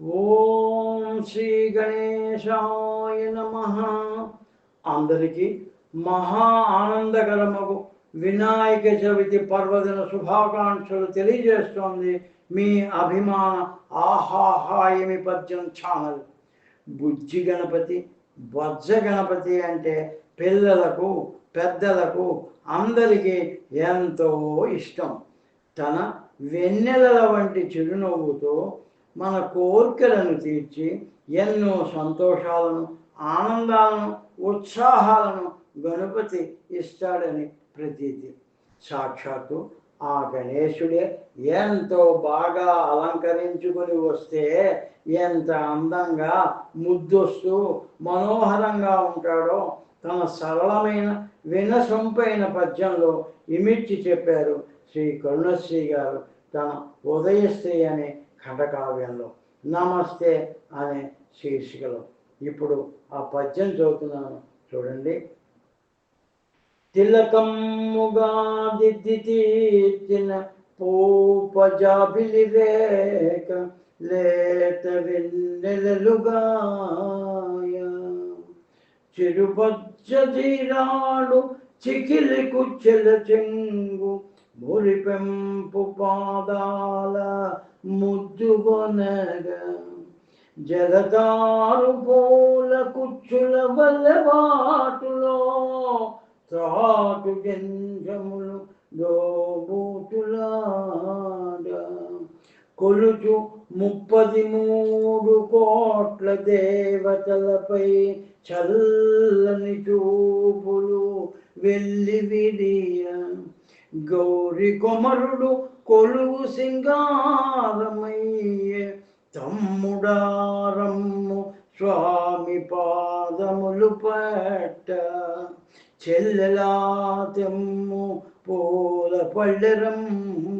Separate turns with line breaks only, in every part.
ఓం శ్రీ గణేశాయ నమ. అందరికీ మహా ఆనందకరమగు వినాయక చవితి పర్వదిన శుభాకాంక్షలు తెలియజేస్తోంది మీ అభిమాన ఆహాహాయమి పద్యం ఛానల్. బుజ్జి గణపతి బొజ్జ గణపతి అంటే పిల్లలకు పెద్దలకు అందరికీ ఎంతో ఇష్టం. తన వెన్నెలల వంటి చిరునవ్వుతో మన కోరికలను తీర్చి ఎన్నో సంతోషాలను ఆనందాలను ఉత్సాహాలను గణపతి ఇస్తాడని ప్రతీతి. సాక్షాత్తు ఆ గణేశుడే ఎంతో బాగా అలంకరించుకొని వస్తే ఎంత అందంగా ముద్దొస్తూ మనోహరంగా ఉంటాడో తన సరళమైన వినసొంపైన పద్యంలో ఇమిడ్చి చెప్పారు శ్రీ కరుణశ్రీ గారు. తన ఉదయశ్రీ అనే ఖండకావ్యంలో నమస్తే అనే శీర్షికలో. ఇప్పుడు ఆ పద్యం చదువుతున్నాను చూడండి. తిలకమ్ముగా తీర్చిన పూపజాబిలి రేఖ లేత వెన్నెలలుగాయ. చిరుపచ్చ తీరాడు చికిలి కుచ్చెల చెంగు మురిపెంపు పాదాల ముద్దుగొనగ. జగతారు పూల కుచ్చుల వల్లవాటులో త్రాటు జంజములు దోబూతులాడ కొలుచు ముప్పది మూడు కోట్ల దేవతలపై చల్లని చూపులు వెళ్ళి విడియ. గౌరి కొమరుడు కొలువు సింగారమయ్యే తమ్ముడారమ్ము స్వామి పాదములు పట్ట. చెల్లెలా తెమ్ము పూల పళ్ళెరమ్ము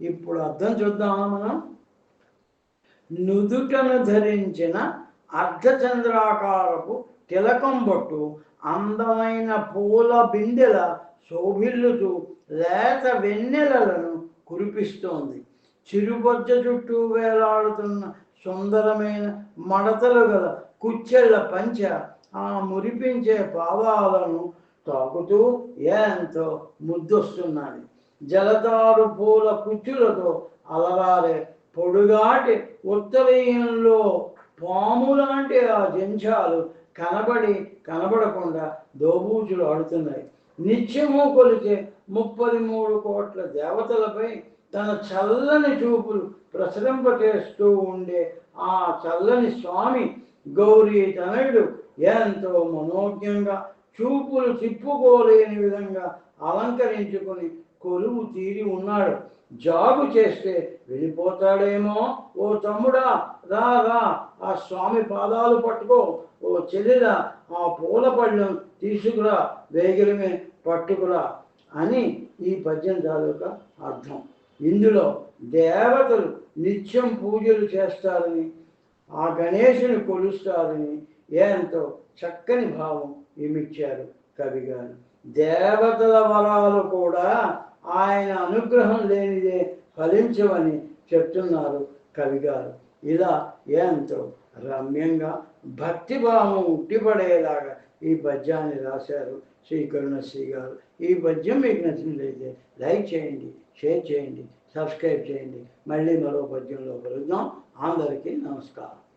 ఇప్పుడు అర్థం చూద్దామా మనం? నుదుటను ధరించిన అర్ధచంద్రాకారపు తిలకం బొట్టు అందమైన పూల బిందెల శోభిల్లుతూ లేత వెన్నెలలను కురిపిస్తోంది. చిరుబొజ్జ చుట్టూ వేలాడుతున్న సుందరమైన మడతలు గల కుచ్చెళ్ళ పంచ ఆ మురిపించే పాదాలను తాకుతూ ఎంతో ముద్దొస్తున్నాయి. జలతారు పూల కుచ్చులతో అలరారే పొడుగాటి ఉత్తరీయంలో పాము లాంటి ఆ జంచాలు కనబడి కనబడకుండా దోబూచులు ఆడుతున్నాయి. నిత్యము కొలిచే ముప్పై మూడు కోట్ల దేవతలపై తన చల్లని చూపులు ప్రసరింపచేస్తూ ఉండే ఆ చల్లని స్వామి గౌరీ తనయుడు ఎంతో మనోజ్ఞంగా చూపులు తిప్పుకోలేని విధంగా అలంకరించుకొని కొలువు తీరి ఉన్నాడు. జాగు చేస్తే వెళ్ళిపోతాడేమో. ఓ తమ్ముడా రా రా ఆ స్వామి పాదాలు పట్టుకో. ఓ చెల్లిరా ఆ పూల పళ్ళను తీసుకురా వేగిరమే పట్టుకురా అని ఈ పద్యం తాలూక అర్థం. ఇందులో దేవతలు నిత్యం పూజలు చేస్తారని ఆ గణేశుని కొలుస్తారని ఎంతో చక్కని భావం ఏమిచ్చారు కవి గారు. దేవతల వరాలు కూడా ఆయన అనుగ్రహం లేనిదే ఫలించవని చెప్తున్నారు కవిగారు ఇలా ఎంతో రమ్యంగా భక్తిభావం ఉట్టిపడేలాగా ఈ పద్యాన్ని రాశారు శ్రీ కరుణశ్రీ గారు. ఈ పద్యం మీకు నచ్చినట్లయితే లైక్ చేయండి షేర్ చేయండి సబ్స్క్రైబ్ చేయండి. మళ్ళీ మరో పద్యంలో కలుద్దాం. అందరికీ నమస్కారం.